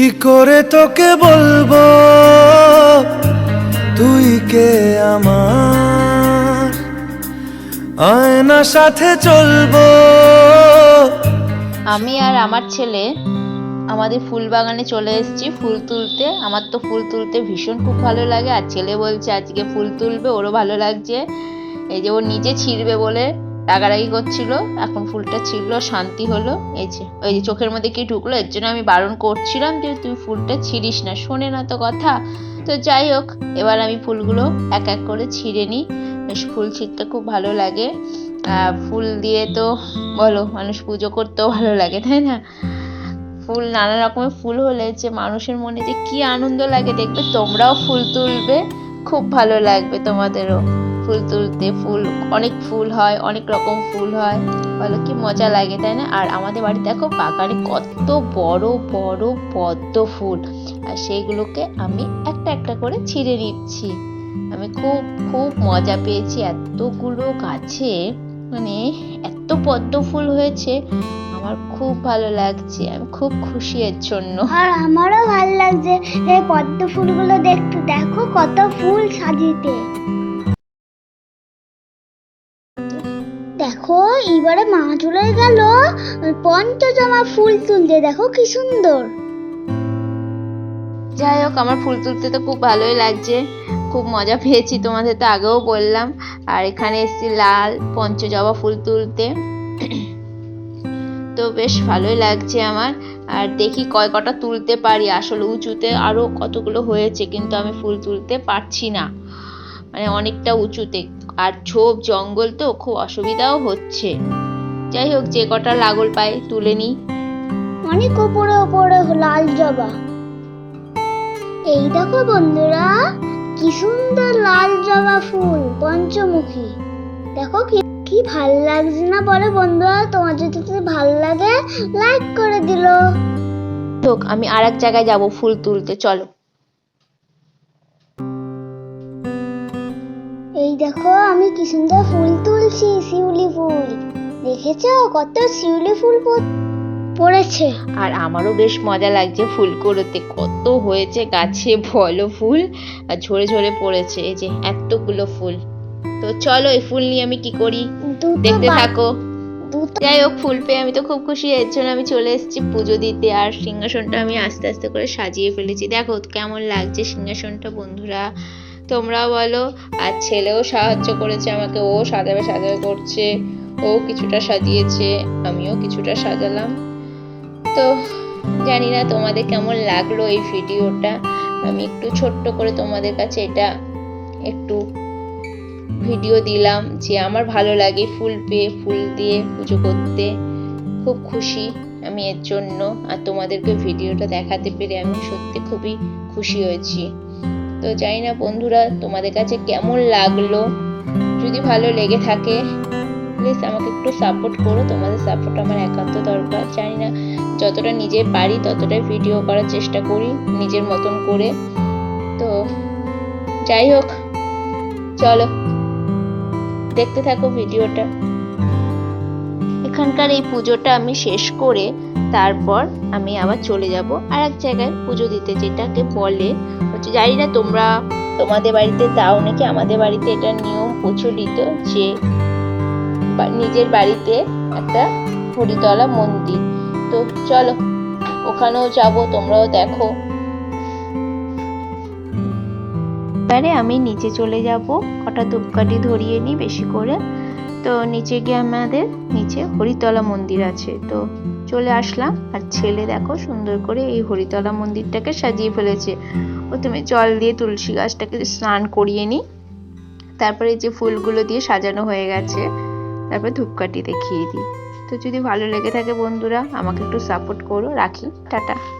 কি করে তোকে বলব? তুই কে আমার? আয়না সাথে চলবো। আমি আর আমার ছেলে আমাদের ফুল বাগানে চলে এসেছি ফুল তুলতে। আমার তো ফুল তুলতে ভীষণ খুব ভালো লাগে। আর ছেলে বলছে, আজকে ফুল তুলবে, ওরও ভালো লাগছে। এই যে ও নিজে ছিঁড়বে বলে রাগারাগি করছিল, এখন ফুলটা ছিঁড়লো, শান্তি হলো, এই যে, ওই যে চোখের মধ্যে কি ঢুকলো, এর জন্য আমি বারণ করছিলাম যে তুই ফুলটা ছিঁড়িস না, শোনে না তো কথা। তো যাই হোক, এবার আমি ফুলগুলো এক এক করে ছিঁড়ে নিই। ফুল ছিঁড়তে খুব ভালো লাগে। ফুল দিয়ে তো, বলো, মানুষ পুজো করতেও ভালো লাগে, তাই না? ফুল, নানা রকমের ফুল হলে যে মানুষের মনে যে কি আনন্দ লাগে, দেখবে তোমরাও ফুল তুলবে। খুব ভালো লাগবে তোমাদেরও। ফুল তুলতে ফুল, অনেক ফুল হয়, অনেক রকম ফুল হয়। বলো কি মজা লাগে, তাই না? আর আমাদের বাড়ি দেখো বাগানে কত বড় বড় পদ্ম ফুল। আর সেইগুলোকে আমি একটা একটা করে ছিঁড়ে নিচ্ছি। আমি খুব খুব মজা পেয়েছি। এতগুলো গাছে মানে এত পদ্ম ফুল হয়েছে। আমার খুব ভালো লাগছে আমি খুব খুশি এর জন্য। আর আমারও ভালো লাগছে এই পদ্ম ফুলগুলো দেখতে দেখো কত ফুল সাজিতে। দেখো এবারে মা চলে গেল পঞ্চজমা ফুল তুলতে দেখো কি সুন্দর। যাই হোক আমার ফুল তুলতে তো খুব ভালোই লাগছে খুব মজা পেয়েছি তোমাদের তো আগেও বললাম। আর এখানে এসেছি লাল পঞ্চজবা ফুল তুলতে। তো বেশ ভালোই লাগছে আমার। আর দেখি কয় কটা তুলতে পারি। আসলে উঁচুতে আরও কতগুলো হয়েছে কিন্তু আমি ফুল তুলতে পারছি না। মানে অনেকটা উঁচুতে। আর ঝোপ জঙ্গল তো খুব অসুবিধাও হচ্ছে। যাই হোক, যে কটা লাগল পাই তুলে নিই। অনেক ওপরে ওপরে লাল জবা। এই দেখো বন্ধুরা, কি সুন্দর লাল জবা ফুল, পঞ্চমুখী। দেখো কি কি ভালো লাগছে না বলে বন্ধুরা তোমার যদি ভালো লাগে লাইক করে দিলো। হোক আমি আর এক জায়গায় যাব ফুল তুলতে চলো। এই দেখো আমি কি সুন্দর ফুল তুলছি শিউলি ফুল। দেখেছ? কত শিউলি ফুল পড়েছে। আর আমারও বেশ মজা লাগছে ফুল করতে। কত হয়েছে গাছে বলো ফুল আর ঝরে ঝরে পড়েছে। এই যে এতগুলো ফুল। তো চলো এই ফুল নিয়ে আমি কি করি? দেখতে থাকো। যাই হোক ফুল পেয়ে আমি তো খুব খুশি এর জন্য আমি চলে এসেছি পুজো দিতে আর সিংহাসনটা আমি আস্তে আস্তে করে সাজিয়ে ফেলেছি। দেখো কেমন লাগছে সিংহাসনটা বন্ধুরা। তোমরা বলো আর ছেলেও সাহায্য করেছে আমাকে ও সাজাবে সাজাবে করছে ও কিছুটা সাজিয়েছে আমিও কিছুটা সাজালাম। তো জানি না তোমাদের কেমন লাগল এই ভিডিওটা আমি একটু ছোট্ট করে তোমাদের কাছে এটা একটু ভিডিও দিলাম যে আমার ভালো লাগে ফুল পেয়ে ফুল দিয়ে পুজো করতে। খুব খুশি আমি এর জন্য আর তোমাদেরকে ভিডিওটা দেখাতে পেরে আমি সত্যি খুবই খুশি হয়েছি। তো জানি না বন্ধুরা, তোমাদের কাছে কেমন লাগল? যদি ভালো লেগে থাকে প্লিজ আমাকে একটু সাপোর্ট করো। তোমাদের সাপোর্ট আমার একান্ত দরকার। জানি না যতটা নিজে পারি ততটাই ভিডিও করার চেষ্টা করি নিজের মতন করে। তো যাই হোক, চলো। দেখতে থাকো ভিডিওটা। এখানকার এই পুজোটা আমি শেষ করে তারপর আমি আবার চলে যাব। আর এক জায়গায় পুজো দিতে যেটাকে বলে হচ্ছে জানি না তোমরা তোমাদের বাড়িতে দাও নাকি আমাদের বাড়িতে এটা নিয়ম প্রচলিত যে নিজের বাড়িতে একটা হরিতলা মন্দির। তো চলো, ওখানেও যাব, তোমরাও দেখো। এবারে আমি নিচে চলে যাব। কটা ধূপকাঠি ধরিয়ে নিই বেশি করে। তো নিচে গিয়ে আমাদের নিচে হরিতলা মন্দির আছে। তো চলে আসলাম। আর ছেলে দেখো সুন্দর করে এই হরিতলা মন্দিরটাকে সাজিয়ে ফেলেছে। প্রথমে জল দিয়ে তুলসী গাছটাকে স্নান করিয়ে নিই। তারপরে যে ফুলগুলো দিয়ে সাজানো হয়ে গেছে, তারপরে ধূপকাঠি দেখিয়ে দিই। তো যদি ভালো লেগে থাকে বন্ধুরা, আমাকে একটু সাপোর্ট করো। রাখি। টাটা।